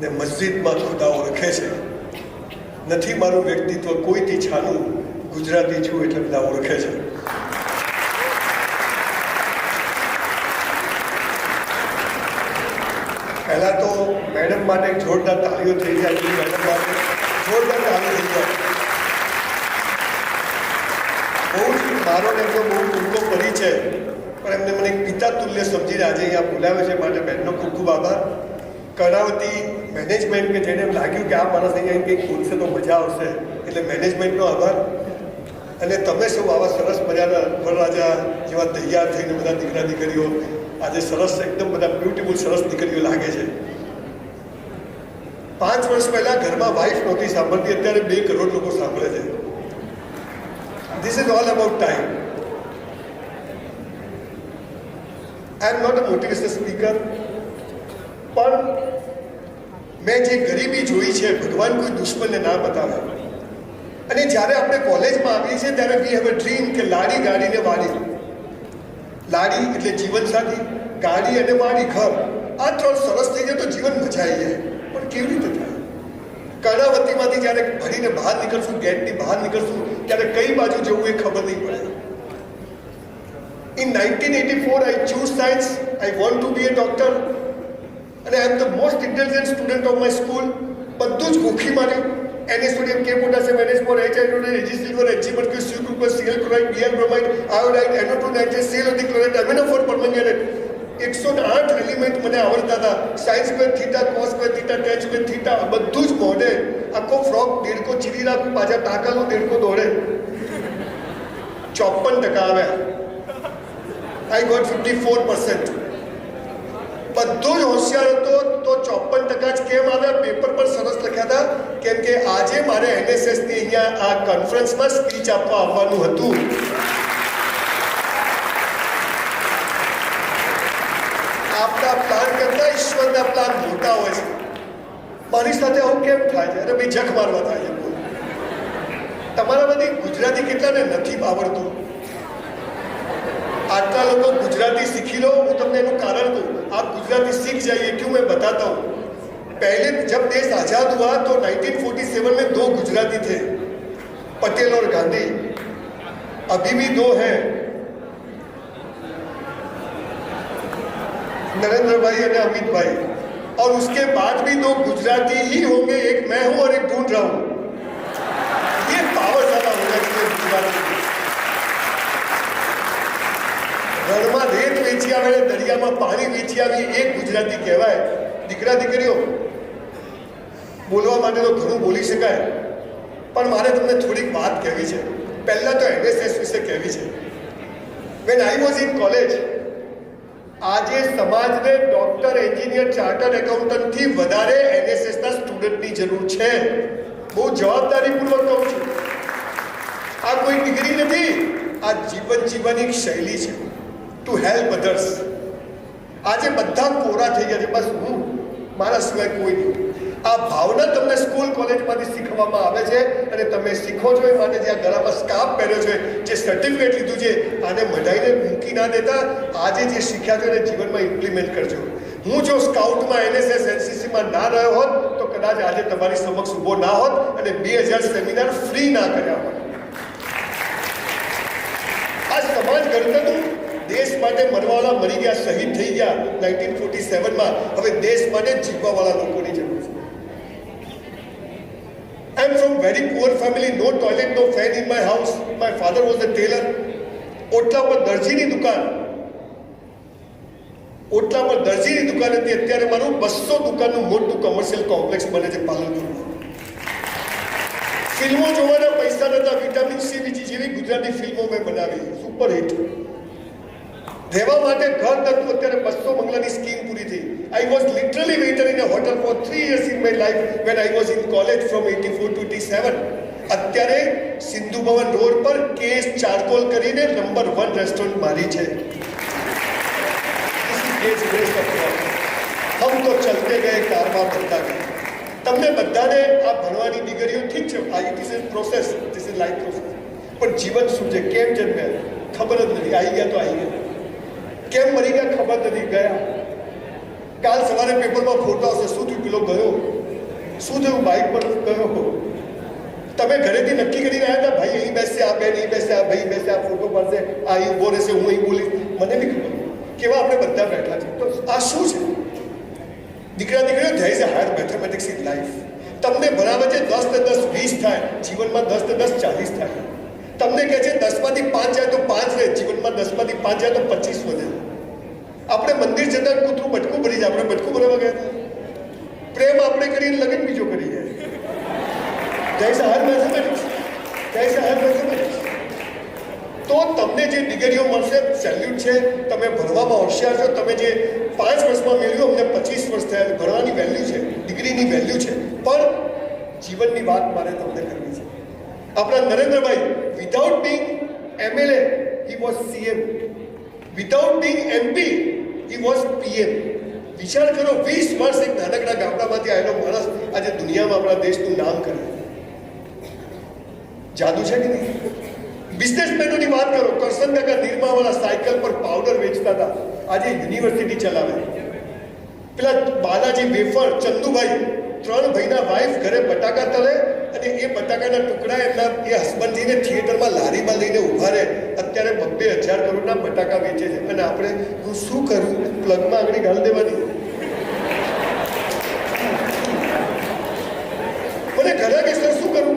ને મસ્જિદમાં ખુદા ઓળખે છે. નથી મારું વ્યક્તિત્વ કોઈથી છાનું? ગુજરાતી છું એટલે બધા ઓળખે છે. પહેલાં તો મેડમ માટે જોરદાર તાળીઓ થઈ જાય છે, મેડમ માટે જોરદાર તાળીઓ થઈ જાય બહુ જ મારો એમનો બહુ ટૂંકો પરિચય, પણ એમને મને પિતા તુલ્ય સમજીને આજે અહીંયા બોલાવ્યો છે. માટે બહેનનો ખૂબ ખૂબ આભાર. કર્ણાવતી મેનેજમેન્ટ કે જેને એમ લાગ્યું કે આ માણસ અહીંયા કંઈક બોલશે તો મજા આવશે, એટલે મેનેજમેન્ટનો આભાર. અને તમે સૌ આવા સરસ મજાના વરરાજા જેવા તૈયાર થઈને બધા દીકરા દીકરીઓ, આજે સરસ એકદમ બધા બ્યુટીફુલ સરસ દીકરીઓ લાગે છે. પાંચ વર્ષ પહેલા ઘરમાં વાઇફ નહોતી સાંભળતી, અત્યારે બે કરોડ લોકો સાંભળે છે. This is all about time I am not a motivational speaker પણ મેં જે ગરીબી જોઈ છે, ભગવાન કોઈ દુશ્મનને ના બતાવે. અને જ્યારે આપણે કોલેજમાં આવીએ છીએ, ત્યારે વી હેવ અ ડ્રીમ કે લાડી ગાડી ને વાડી લાડી એટલે જીવનસાથી, ગાડી અને વાડી ઘર. આ ત્રણ સરસ થઈ જાય તો જીવન મજા જાય. પણ કેવી રીતે થાય? કર્ણાવતીમાંથી જ્યારે ભરીને બહાર નીકળશું, ગેટની બહાર નીકળશું, ત્યારે કઈ બાજુ જવું એ ખબર નહીં પડે. In nineteen eighty four I choose science I want to be a doctor અને I am the most intelligent student of my school બધું જ ગોખી માર્યું એને સ્ટુડિયમ કે potassium manage four H I AG silver HG mercury C group CL chloride BL bromide iodide એનો two nitrate CL OD chloride amino four permanganate એકસો ને આઠ એલિમેન્ટ મને આવડતા હતા. Sine square theta cos square theta tan square theta બધું જ મોડે આખો ફ્રોક દેડકો ચીરી રાખું, પાછા ટાંકાનું દેડકો દોડે. ચોપન ટકા આવ્યા I got fifty four percent બધો જ હોશિયાર હતો, તો ચોપન ટકા જ કેમ આવ્યા? પેપર પર સરસ લખ્યા હતા, કેમ કે આજે મારે એનએસએસની અહીંયા આ કોન્ફરન્સમાં સ્પીચ આપવા આવવાનું હતું. આપણા પ્લાન કરતાં ઈશ્વરના પ્લાન મોટા હોય છે. મારી સાથે આવું કેમ થાય છે? અરે ભાઈ જખ મારવા થાય છે. તમારા તમારામાંથી ગુજરાતી કેટલાને નથી આવડતું લોકો ગુજરાતી सीखी लो હું તમને એનું કારણ દઉં आप गुजराती सीख जाइए क्यों मैं बताता हूँ पहले जब देश आज़ाद हुआ तो 1947 में दो गुजराती थे पटेल और गांधी अभी भी दो हैं नरेंद्र भाई और अमित भाई और उसके बाद भी दो गुजराती ही होंगे एक मैं हूं और एक ढूंढ रहा हूं ये पावर ज्यादा होना चाहिए गुजराती રણમાં રેત વેચી આવે દરિયામાં પાણી વેચી આવી એક ગુજરાતી કહેવાય, દીકરા, દીકરીઓ, બોલવા માટે તો ઘણું બોલી શકાય, પણ મારે તમને થોડીક વાત કહેવી છે. પહેલાં તો એનએસએસ વિશે કહેવી છે. When I was in college આજે સમાજને ડોક્ટર એન્જિનિયર ચાર્ટર્ડ એકાઉન્ટન્ટથી વધારે એનએસએસના સ્ટુડન્ટની જરૂર છે. બહુ જવાબદારીપૂર્વક કહું છું. આ કોઈ ડિગ્રી નથી, આ જીવન જીવવાની એક શૈલી છે. To help others. આજે બધા કોરા થઈ ગયા છે. બસ હું, મારા સિવાય કોઈ નહીં. આ ભાવના તમને સ્કૂલ કોલેજમાંથી શીખવામાં આવે છે અને તમે શીખો છો એ માટે જે આ ગળામાં સ્કાર્ફ પહેર્યો છે, જે સર્ટિફિકેટ લીધું છે, આને મઢાઈને મૂકી ના દેતા, આજે જે શીખ્યા છો એને જીવનમાં ઇમ્પ્લિમેન્ટ કરજો. હું જો સ્કાઉટમાં એનએસએસ એનસીસીમાં ના રહ્યો હોત, તો કદાચ આજે તમારી સમક્ષ ઊભો ના હોત અને બે હજાર સેમિનાર ફ્રી ના કર્યા હોત. આ સમાજ દેશ માટે મરવાવાળા મરી ગયા, શહીદ થઈ ગયા નાઇન્ટીન ફોર્ટી સેવનમાં હવે દેશ માટે જીવવાવાળા લોકોની જરૂર છે. I am from very poor family no toilet no fan in my house my father was a tailor ઓટલા પર દરજીની દુકાન. ઓટલા પર દરજીની દુકાન હતી. અત્યારે મારું બસો દુકાનનું મોટું કોમર્શિયલ કોમ્પ્લેક્સ બને છે પાલનપુરમાં. ફિલ્મો જોવાના પૈસા નતા વિટામિન સી બીજી જેવી ગુજરાતી ફિલ્મો મેં બનાવી. સુપર હિટ રહેવા માટે ઘર નતું અત્યારે બસો બંગલાની સ્કીમ પૂરી થઈ. I was literally waiter in a hotel for three years in my life when I was in college from eighty four to eighty seven અત્યારે સિંધુ ભવન રોડ પર કેસ ચારકોલ કરીને નંબર વન રેસ્ટોરન્ટ મારી છે. હમ તો ચલતે ગયે, કારમાં બધા ગયા. તમને બધાને આ ભણવાની ડિગ્રીઓ ઠીક છે? આ it is process this is life process પણ જીવન શું છે? કેમ જન્મ્યા ખબર જ નથી. આવી ગયા તો આવી ગયા. કેમ મરી ગયા ખબર નથી, ગયા. કાલ સવારે પેપરમાં ફોટો આવશે, શું થયું, પેલો ગયો. શું થયું, બાઇક પર ગયો તમે ઘરેથી નક્કી કરીને આવ્યા હતા, ભાઈ, અહીં બેસશે આ બેન, અહીં બેસશે આ ભાઈ બેસશે આ ફોટો પાડશે, આ અહીં ઊભો રહેશે, હું અહીં બોલીશ. મને બી ખબર. કેવા આપણે બધા બેઠા છે તો આ શું છે? દીકરા, દીકરીઓ there is a higher mathematics in life તમને બરાબર છે, દસ ને દસ વીસ થાય, જીવનમાં દસ ને દસ ચાલીસ થાય. તમને કહે છે દસમાંથી પાંચ જાય તો પાંચ રહે, જીવનમાં દસમાંથી પાંચ જાય તો પચીસ વધે. આપણે મંદિર જતા કૂતરું બટકું ભરી જાય, આપણે બટકું ભરવા ગયા હતા. પ્રેમ આપણે કરીને લગ્ન બીજો કરી જાય જય is મેથેમેટિક્સ જય mathematics મેથેમેટિક્સ તો તમને જે ડિગ્રીઓ મળશે સેલ્યુટ છે, તમે ભણવામાં હોશિયાર છો, તમે જે પાંચ વર્ષમાં મેળવ્યું, અમને પચીસ વર્ષ થયા, ભણવાની વેલ્યુ છે, ડિગ્રીની વેલ્યુ છે. પણ જીવનની વાત મારે તમને કરવી છે. આપણા Narendrabhai without being MLA, he was CM. Without being MP he was PM. વિચાર કરો વીસ વર્ષ એક નાનકડા ગામડામાંથી આવેલો માણસ આજે દુનિયામાં આપણા દેશનું નામ કરે જાદુ છે કે નહીં બિઝનેસમેનોની વાત કરો કરશન કાકા નિરમાવાળા સાયકલ પર પાવડર વેચતા હતા આજે યુનિવર્સિટી ચલાવે પેલા બાલાજી વેફર ચંદુભાઈ ત્રણ ભાઈના વાઈફ ઘરે બટાકા તળે અને એ બટાકાના ટુકડા એમના એ હસબન્ડજીને થિયેટરમાં લારીમાં લઈને ઊભા રહે, અત્યારે બબ્બે હજાર કરોડના બટાકા વેચે છે. અને આપણે હું શું કરું? પ્લગમાં આગળ ગાળ દેવાની. મને ઘરે કે સર શું કરું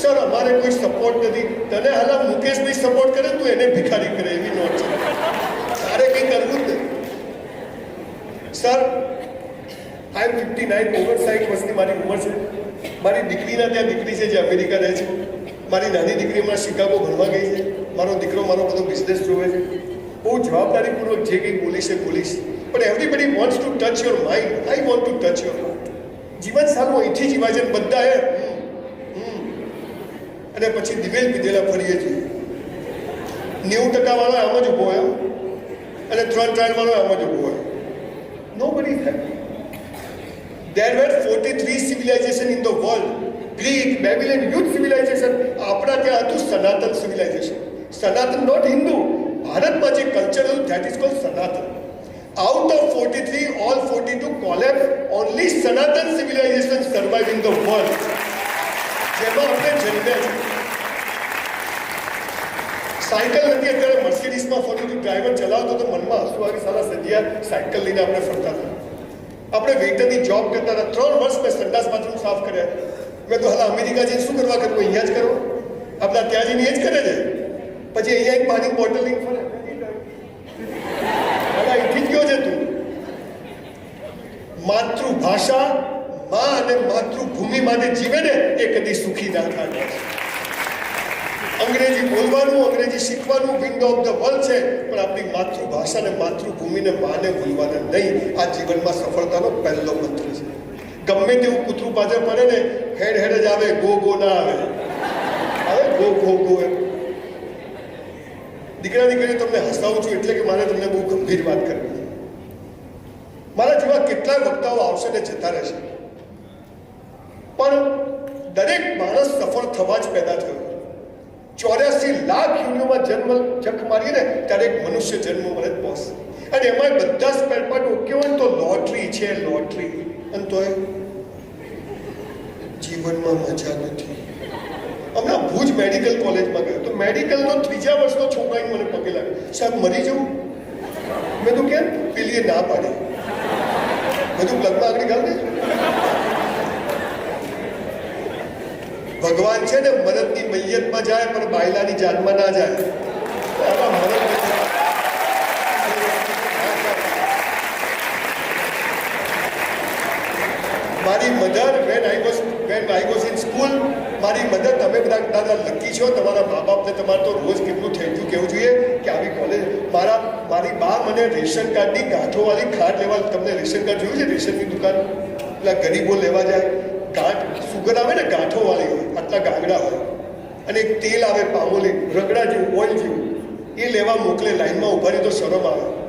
સર અમારે કોઈ સપોર્ટ નથી. તને હાલા મુકેશભાઈ સપોર્ટ કરે તું એને ભિખારી કરે, એવી નોટ છે. તારે કંઈ કરવું જ નહીં sir I am fifty nine ઓગણસાઠ વર્ષની મારી ઉંમર છે. મારી દીકરીના ત્યાં દીકરી છે જે અમેરિકા રહે છે. મારી નાની દીકરી હમણાં શિકાગો ભણવા ગઈ છે. મારો દીકરો મારો બધો બિઝનેસ જોવે છે. બહુ જવાબદારીપૂર્વક જે કંઈ બોલીશ એ બોલીશ. પણ everybody wants to touch your mind I want to touch your mind જીવન સારું અહીંથી જીવાય છે બધા એ. અને પછી દિવેલ પીધેલા ફરીએ છીએ. નેવું ટકા વાળો આમ જ ઊભો હોય અને ત્રણ ત્રણ વાળો આમ જ ઊભો હોય. નો બની happy There were 43 civilization in the world. Greek, Babylon, huge civilization. આપણા ત્યાં હતું સનાતન સિવિલાઇઝેશન સનાતન નોટ હિન્દુ ભારતમાં જે કલ્ચર હતું that is called Sanatan. Out of 43 all 42 collapse only Sanatan civilization survive in the world જેમાં આપણે જન્મ્યા છે. સાયકલ નથી. અત્યારે મર્સિડીઝમાં ફરું છું ડ્રાઈવર ચલાવતો તો મનમાં હસુ આવી સારા સજિયા સાયકલ લઈને આપણે ફરતા હતા. આપણે વેઇટરની જોબ કરતા હતા ત્રણ વર્ષ મેં સંડાસ બાથરૂમ સાફ કર્યા. મેં તો હાલ અમેરિકા જઈને શું કરવા કરવું અહીંયા જ કરો. આપણા ત્યાં જઈને એ જ કરે છે. પછી અહીંયા એક પાણી બોટલ લઈને ફરે. હાલા અહીંથી ગયો છે તું. માતૃભાષા માં અને માતૃભૂમિ માટે જીવે ને એ કદી સુખી ના થાય. અંગ્રેજી બોલવાનું, અંગ્રેજી શીખવાનું વિન્ડો ઓફ ધ વર્લ્ડ છે. પણ આપણી માતૃભાષાને માતૃભૂમિને માને ભૂલવાના નહીં. આ જીવનમાં સફળતાનો પહેલો મંત્ર છે. ગમે તેવું કૂતરું પાછળ પડે ને, હેડ હેડ જ આવે, ગો ગો ના આવે. આવે ગો ગો ગો એમ. દીકરા દીકરી તમને હસાવું છું એટલે કે મારે તમને બહુ ગંભીર વાત કરવી મારા જેવા કેટલાય વક્તાઓ આવશે ને જતા રહેશે. પણ દરેક માણસ સફળ થવા જ પેદા થયો. ચોર્યાસી લાખ યુનિયોમાં જન્મ, જખ મારીને ત્યારે એક મનુષ્ય જન્મ મળે જ બોસ. અને એમાં બધા સ્પેરપાર્ટ ઓકે હોય તો લોટરી છે, લોટરી. અને તો જીવનમાં મજા નથી. હમણાં ભુજ મેડિકલ કોલેજમાં ગયો. તો મેડિકલનો ત્રીજા વર્ષનો છોકરાએ મને પગે લાગે સાહેબ, મરી જવું? મેં તો કેમ પેલીએ ના પાડી. બધું લગ્ન આગળ ગાળ દે ભગવાન છે ને, મરદની મૈયતમાં જાય, પણ બાયલાની જાનમાં ના જાય. આમાં મારી mother when I was when I was in school મારી મધર, તમે બધા દાદા લકી છો, તમારા મા બાપને તમારે તો રોજ કેટલું થેન્ક યુ કહેવું જોઈએ કે આવી કોલેજ મારા, મારી બા મને રેશન કાર્ડની ગાંઠોવાળી ખાટ લેવા, તમને રેશન કાર્ડ જોયું છે, રેશનની દુકાન? પેલા ગરીબો લેવા જાય. ગાંઠ આવે ને ગાંઠોવાળી હોય આટલા ગાંગડા હોય. અને એક તેલ આવે, પામોલી, રગડા જેવું, ઓઇલ જેવું, એ લેવા મોકલે, લાઈનમાં ઊભા રહી તો શરમ આવે.